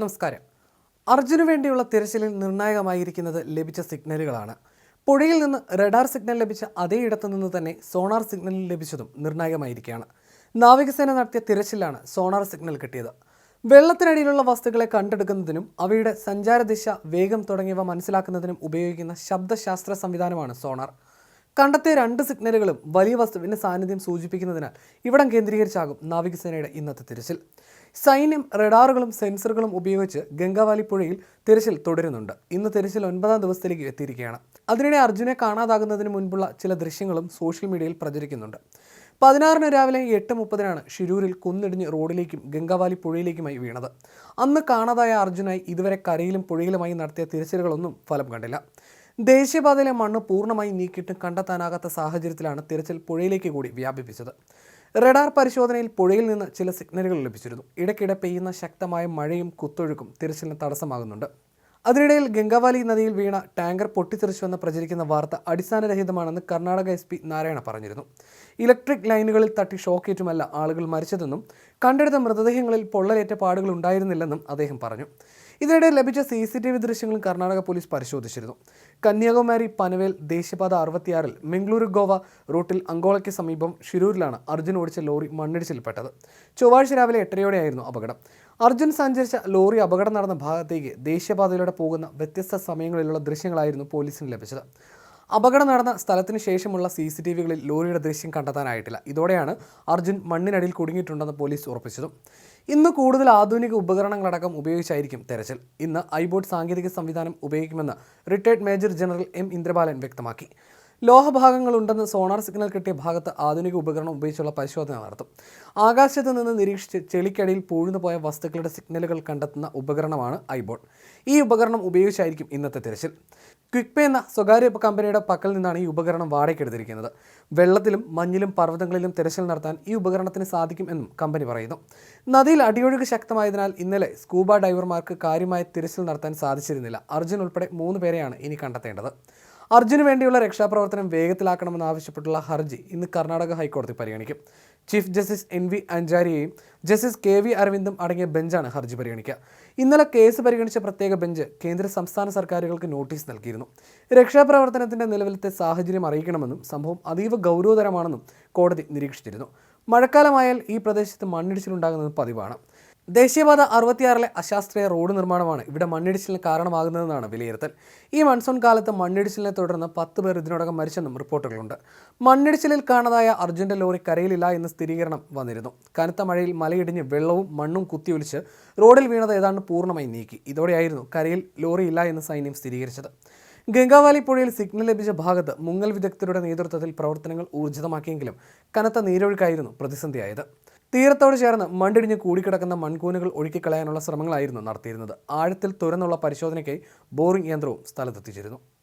നമസ്കാരം. അർജുനു വേണ്ടിയുള്ള തിരച്ചിലിൽ നിർണായകമായിരിക്കുന്നത് ലഭിച്ച സിഗ്നലുകളാണ്. പുഴയിൽ നിന്ന് റഡാർ സിഗ്നൽ ലഭിച്ച അതേ ഇടത്തു നിന്ന് തന്നെ സോണാർ സിഗ്നൽ ലഭിച്ചതും നിർണായകമായിരിക്കുകയാണ്. നാവികസേന നടത്തിയ തിരച്ചിലാണ് സോണാർ സിഗ്നൽ കിട്ടിയത്. വെള്ളത്തിനടിയിലുള്ള വസ്തുക്കളെ കണ്ടെടുക്കുന്നതിനും അവയുടെ സഞ്ചാരദിശ വേഗം തുടങ്ങിയവ മനസ്സിലാക്കുന്നതിനും ഉപയോഗിക്കുന്ന ശബ്ദശാസ്ത്ര സംവിധാനമാണ് സോണാർ. കണ്ടെത്തിയ രണ്ട് സിഗ്നലുകളും വലിയ വസ്തുവിന്റെ സാന്നിധ്യം സൂചിപ്പിക്കുന്നതിനാൽ ഇവിടം കേന്ദ്രീകരിച്ചാകും നാവികസേനയുടെ ഇന്നത്തെ തിരച്ചിൽ. സൈന്യം റഡാറുകളും സെൻസറുകളും ഉപയോഗിച്ച് ഗംഗാവാലി പുഴയിൽ തിരച്ചിൽ തുടരുന്നുണ്ട്. ഇന്ന് തിരച്ചിൽ ഒൻപതാം ദിവസത്തിലേക്ക് എത്തിയിരിക്കുകയാണ്. അതിനിടെ അർജുനെ കാണാതാകുന്നതിന് മുൻപുള്ള ചില ദൃശ്യങ്ങളും സോഷ്യൽ മീഡിയയിൽ പ്രചരിക്കുന്നുണ്ട്. പതിനാറിന് രാവിലെ എട്ട് മുപ്പതിനാണ് ഷിരൂരിൽ കുന്നിടിഞ്ഞ് റോഡിലേക്കും ഗംഗാവാലി പുഴയിലേക്കുമായി വീണത്. അന്ന് കാണാതായ അർജുനായി ഇതുവരെ കരയിലും പുഴയിലുമായി നടത്തിയ തിരച്ചിലുകളൊന്നും ഫലം കണ്ടില്ല. ദേശീയപാതയിലെ മണ്ണ് പൂർണമായി നീക്കിയിട്ട് കണ്ടെത്താനാകാത്ത സാഹചര്യത്തിലാണ് തിരച്ചിൽ പുഴയിലേക്ക് കൂടി വ്യാപിപ്പിച്ചത്. റഡാർ പരിശോധനയിൽ പുഴയിൽ നിന്ന് ചില സിഗ്നലുകൾ ലഭിച്ചിരുന്നു. ഇടയ്ക്കിടെ പെയ്യുന്ന ശക്തമായ മഴയും കുത്തൊഴുക്കും തിരച്ചിലിന് തടസ്സമാകുന്നുണ്ട്. അതിനിടയിൽ ഗംഗാവാലി നദിയിൽ വീണ ടാങ്കർ പൊട്ടിത്തെറിച്ചുവെന്ന് പ്രചരിക്കുന്ന വാർത്ത അടിസ്ഥാനരഹിതമാണെന്ന് കർണാടക എസ് പി നാരായണ പറഞ്ഞിരുന്നു. ഇലക്ട്രിക് ലൈനുകളിൽ തട്ടി ഷോക്കേറ്റുമല്ല ആളുകൾ മരിച്ചതെന്നും കണ്ടെടുത്ത മൃതദേഹങ്ങളിൽ പൊള്ളലേറ്റ പാടുകൾ ഉണ്ടായിരുന്നില്ലെന്നും അദ്ദേഹം പറഞ്ഞു. ഇതിനിടെ ലഭിച്ച സി സി ടി വി ദൃശ്യങ്ങളും കർണാടക പോലീസ് പരിശോധിച്ചിരുന്നു. കന്യാകുമാരി പനവേൽ ദേശീയപാത അറുപത്തിയാറിൽ മംഗളൂരു ഗോവ റൂട്ടിൽ അങ്കോളയ്ക്ക് സമീപം ഷിരൂരിലാണ് അർജുൻ ഓടിച്ച ലോറി മണ്ണിടിച്ചിൽപ്പെട്ടത്. ചൊവ്വാഴ്ച രാവിലെ എട്ടരയോടെയായിരുന്നു അപകടം. അർജുൻ സഞ്ചരിച്ച ലോറി അപകടം നടന്ന ഭാഗത്തേക്ക് ദേശീയപാതയിലൂടെ പോകുന്ന വ്യത്യസ്ത സമയങ്ങളിലുള്ള ദൃശ്യങ്ങളായിരുന്നു പോലീസിന് ലഭിച്ചത്. അപകടം നടന്ന സ്ഥലത്തിന് ശേഷമുള്ള സി സി ടി വികളിൽ ലോറിയുടെ ദൃശ്യം കണ്ടെത്താനായിട്ടില്ല. ഇതോടെയാണ് അർജുൻ മണ്ണിനടിയിൽ കുടുങ്ങിയിട്ടുണ്ടെന്ന് പോലീസ് ഉറപ്പിച്ചതും. ഇന്ന് കൂടുതൽ ആധുനിക ഉപകരണങ്ങളടക്കം ഉപയോഗിച്ചായിരിക്കും തെരച്ചിൽ. ഇന്ന് ഐബോട്ട് സാങ്കേതിക സംവിധാനം ഉപയോഗിക്കുമെന്ന് retired major general M Indrabalan വ്യക്തമാക്കി. ലോഹഭാഗങ്ങളുണ്ടെന്ന് സോണാർ സിഗ്നൽ കിട്ടിയ ഭാഗത്ത് ആധുനിക ഉപകരണം ഉപയോഗിച്ചുള്ള പരിശോധന നടത്തും. ആകാശത്ത് നിന്ന് നിരീക്ഷിച്ച് ചെളിക്കടിയിൽ പൂഴ്ന്നു പോയ വസ്തുക്കളുടെ സിഗ്നലുകൾ കണ്ടെത്തുന്ന ഉപകരണമാണ് ഐബോട്ട്. ഈ ഉപകരണം ഉപയോഗിച്ചായിരിക്കും ഇന്നത്തെ തിരച്ചിൽ. ക്വിക്പേ എന്ന സ്വകാര്യ കമ്പനിയുടെ പക്കൽ നിന്നാണ് ഈ ഉപകരണം വാടകയ്ക്കെടുത്തിരിക്കുന്നത്. വെള്ളത്തിലും മഞ്ഞിലും പർവതങ്ങളിലും തിരച്ചിൽ നടത്താൻ ഈ ഉപകരണത്തിന് സാധിക്കും എന്നും കമ്പനി പറയുന്നു. നദിയിൽ അടിയൊഴുക്ക് ശക്തമായതിനാൽ ഇന്നലെ സ്കൂബ ഡൈവർമാർക്ക് കാര്യമായ തിരച്ചിൽ നടത്താൻ സാധിച്ചിരുന്നില്ല. അർജുൻ ഉൾപ്പെടെ മൂന്ന് പേരെയാണ് ഇനി കണ്ടെത്തേണ്ടത്. അർജുന് വേണ്ടിയുള്ള രക്ഷാപ്രവർത്തനം വേഗത്തിലാക്കണമെന്നാവശ്യപ്പെട്ടുള്ള ഹർജി ഇന്ന് കർണാടക ഹൈക്കോടതി പരിഗണിക്കും. ചീഫ് ജസ്റ്റിസ് എൻ വി അഞ്ചാരിയെയും ജസ്റ്റിസ് കെ വി അരവിന്ദും അടങ്ങിയ ബെഞ്ചാണ് ഹർജി പരിഗണിക്കുക. ഇന്നലെ കേസ് പരിഗണിച്ച പ്രത്യേക ബെഞ്ച് കേന്ദ്ര സംസ്ഥാന സർക്കാരുകൾക്ക് നോട്ടീസ് നൽകിയിരുന്നു. രക്ഷാപ്രവർത്തനത്തിന്റെ നിലവിലത്തെ സാഹചര്യം അറിയിക്കണമെന്നും സംഭവം അതീവ ഗൗരവതരമാണെന്നും കോടതി നിരീക്ഷിച്ചിരുന്നു. മഴക്കാലമായാൽ ഈ പ്രദേശത്ത് മണ്ണിടിച്ചിലുണ്ടാകുന്നത് പതിവാണ്. ദേശീയപാത അറുപത്തിയാറിലെ അശാസ്ത്രീയ റോഡ് നിർമ്മാണമാണ് ഇവിടെ മണ്ണിടിച്ചിലിന് കാരണമാകുന്നതെന്നാണ് വിലയിരുത്തൽ. ഈ മൺസൂൺ കാലത്ത് മണ്ണിടിച്ചിലിനെ തുടർന്ന് പത്ത് പേർ ഇതിനോടകം മരിച്ചെന്നും റിപ്പോർട്ടുകളുണ്ട്. മണ്ണിടിച്ചിലിൽ കാണാതായ അർജുന്റെ ലോറി കരയിലില്ല എന്ന് സ്ഥിരീകരണം വന്നിരുന്നു. കനത്ത മഴയിൽ മലയിടിഞ്ഞ് വെള്ളവും മണ്ണും കുത്തിയൊലിച്ച് റോഡിൽ വീണത് ഏതാണ്ട് പൂർണമായി നീക്കി. ഇതോടെയായിരുന്നു കരയിൽ ലോറി ഇല്ല എന്ന് സൈന്യം സ്ഥിരീകരിച്ചത്. ഗംഗാവാലി പുഴയിൽ സിഗ്നൽ ലഭിച്ച ഭാഗത്ത് മുങ്ങൽ വിദഗ്ധരുടെ നേതൃത്വത്തിൽ പ്രവർത്തനങ്ങൾ ഊർജിതമാക്കിയെങ്കിലും കനത്ത നീരൊഴുക്കായിരുന്നു പ്രതിസന്ധിയായത്. തീരത്തോട് ചേർന്ന് മണ്ടിടിഞ്ഞ് കൂടിക്കിടക്കുന്ന മൺകൂനുകൾ ഒഴുക്കിക്കളയാനുള്ള ശ്രമങ്ങളായിരുന്നു നടത്തിയിരുന്നത്. ആഴത്തിൽ തുറന്നുള്ള പരിശോധനയ്ക്കായി ബോറിംഗ് യന്ത്രവും സ്ഥലത്തെത്തിച്ചിരുന്നു.